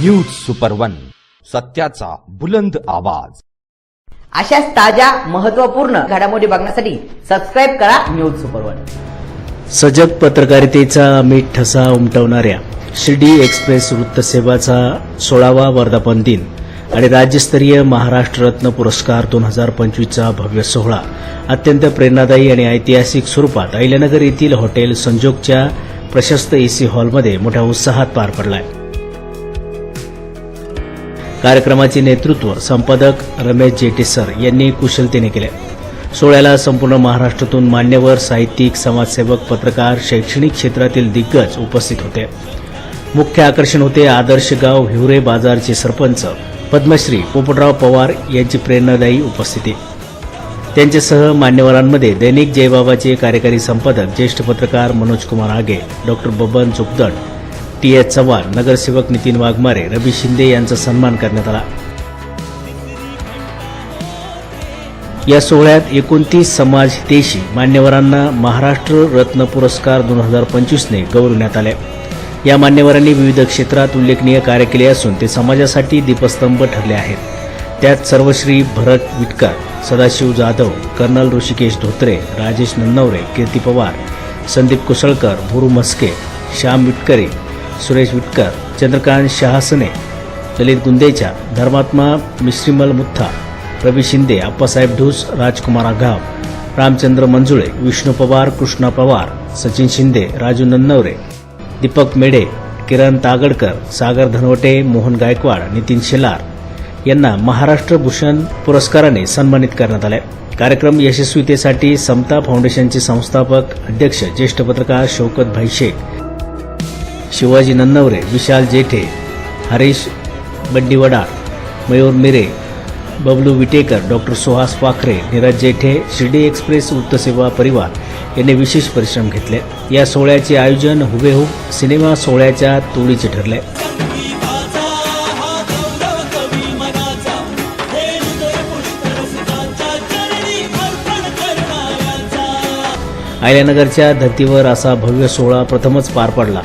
News super one सत्याचा बुलंद आवाज. अशाच ताज्या महत्त्वपूर्ण घडामोडी बघण्यासाठी सबस्क्राईब करा न्यूज सुपर वन सजग पत्रकारितेचा अमिट ठसा उमटवणाऱ्या शिर्डी एक्सप्रेस वृत्तसेवाचा सोळावा वर्धापन दिन आणि राज्यस्तरीय महाराष्ट्र रत्न पुरस्कार दोन हजार पंचवीसचा भव्य सोहळा अत्यंत प्रेरणादायी आणि ऐतिहासिक स्वरूपात अहिल्यानगर येथील हॉटेल संजोगच्या प्रशस्त एसी हॉलमध्ये मोठ्या उत्साहात पार पडलाय. कार्यक्रमाचे नेतृत्व संपादक रमेश जेटेसर यांनी कुशलतेने केले. सोहळ्याला संपूर्ण महाराष्ट्रातून मान्यवर साहित्यिक समाजसेवक पत्रकार शैक्षणिक क्षेत्रातील दिग्गज उपस्थित होते. मुख्य आकर्षण होते आदर्श गाव हिवरे बाजारचे सरपंच पद्मश्री पोपटराव पवार यांची प्रेरणादायी उपस्थिती. त्यांच्यासह मान्यवरांमध्ये दैनिक जयबाबाचे कार्यकारी संपादक ज्येष्ठ पत्रकार Manoj Kumar Aage doctor Baban Chukdad T H Chavan नगरसेवक नितीन वाघमारे रवी शिंदे यांचा सन्मान करण्यात आला. या सोहळ्यात एकोणतीस समाज हितेशी मान्यवरांना महाराष्ट्र रत्न पुरस्कार दोन हजार पंचवीसने गौरवण्यात आले. या मान्यवरांनी विविध क्षेत्रात उल्लेखनीय कार्य केले असून ते समाजासाठी दीपस्तंभ ठरले आहेत. त्यात सर्वश्री भरत विटकर सदाशिव जाधव कर्नल ऋषिकेश धोत्रे राजेश नन्नवरे कीर्ती पवार संदीप कुसळकर भुरू मस्के श्याम विटकरे सुरेश विटकर चंद्रकांत शहासने ललित गुंदेचा धर्मात्मा मिश्रीमल मुथा रवी शिंदे अप्पासाहेब ढूस राजकुमार आघाव रामचंद्र मंजुळे विष्णू पवार कृष्णा पवार सचिन शिंदे राजू नन्नवरे दीपक मेढे किरण तागडकर सागर धनवटे मोहन गायकवाड नितीन शेलार यांना महाराष्ट्र भूषण पुरस्काराने सन्मानित करण्यात आले. कार्यक्रम यशस्वीतेसाठी समता फाउंडेशनचे संस्थापक अध्यक्ष ज्येष्ठ पत्रकार शौकत भाई शेख शिवाजी नन्नवरे विशाल जेठे हरीश बड्डीवडार मयूर मिरे बबलू विटेकर डॉक्टर सुहास पाखरे नीरज जेठे शिर्डी एक्सप्रेस वृत्तसेवा परिवार यांनी विशेष परिश्रम घेतले. या सोहळ्याचे आयोजन हुबेहूब सिनेमा सोहळ्याच्या तोडीचे ठरले. आयल्यानगरच्या धर्तीवर असा भव्य सोहळा प्रथमच पार पडला.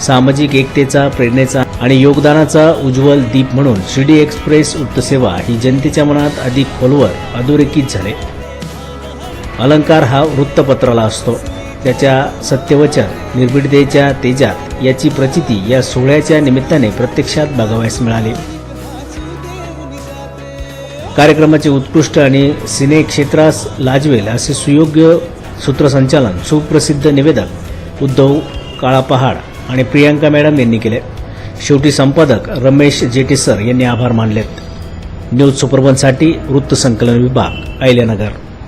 सामाजिक एकतेचा प्रेरणेचा आणि योगदानाचा उज्ज्वल दीप म्हणून शिर्डी एक्सप्रेस वृत्तसेवा ही जनतेच्या मनात अधिक खोलवर अधोरेखित झाले. अलंकार हा वृत्तपत्राला असतो. त्याच्या सत्यवचन निर्भीडतेच्या तेजात याची प्रचिती या सोहळ्याच्या निमित्ताने प्रत्यक्षात बघावयास मिळाली. कार्यक्रमाचे उत्कृष्ट आणि सिने क्षेत्रास लाजवेल असे सुयोग्य सूत्रसंचालन सुप्रसिद्ध निवेदक उद्धव काळापहाड आणि प्रियांका मॅडम यांनी केले. शेवटी संपादक रमेश जेटेसर यांनी आभार मानलेत. न्यूज सुपरवनसाठी वृत्तसंकलन विभाग अहिल्यानगर.